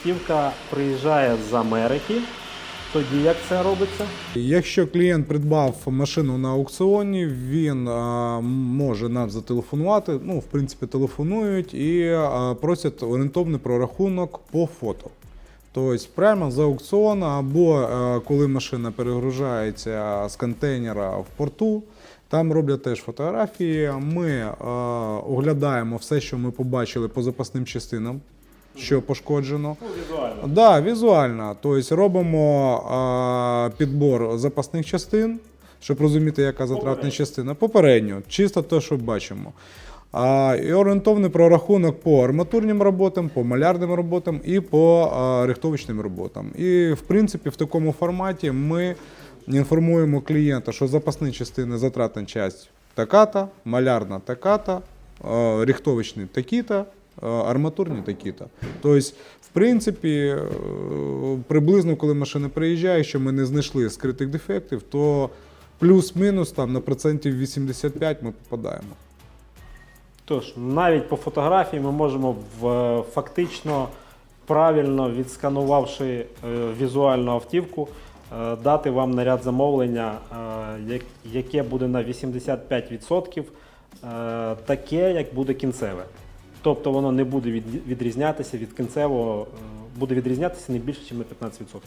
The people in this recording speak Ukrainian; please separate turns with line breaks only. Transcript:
автівка приїжджає з Америки, тоді як це робиться?
Якщо клієнт придбав машину на аукціоні, він а, може нам зателефонувати. Ну, в принципі, телефонують і а, просять орієнтовний прорахунок по фото. Тобто прямо з аукціону, або е, коли машина перегружається з контейнера в порту, там роблять теж фотографії. Ми е, оглядаємо все, що ми побачили по запасним частинам, що пошкоджено.
Ну, візуально.
Да, візуально. Тобто робимо а, підбор запасних частин, щоб розуміти, яка затратна
Попередньо.
частина. Попередньо, чисто те, що бачимо. А, і орієнтовний прорахунок по арматурним роботам, по малярним роботам і по а, рихтовочним роботам. І в принципі в такому форматі ми інформуємо клієнта, що запасні частини затратна часть така-то, малярна е, такі-то, е, арматурні такі-то. Тобто, в принципі, е, приблизно, коли машина приїжджає, якщо ми не знайшли скритих дефектів, то плюс-мінус там на процентів 85 ми попадаємо.
Тож, навіть по фотографії ми можемо в, фактично правильно відсканувавши е, візуальну автівку, е, дати вам наряд замовлення, е, яке буде на 85% е, таке, як буде кінцеве. Тобто воно не буде відрізнятися від кінцевого, е, буде відрізнятися не більше, ніж на 15%.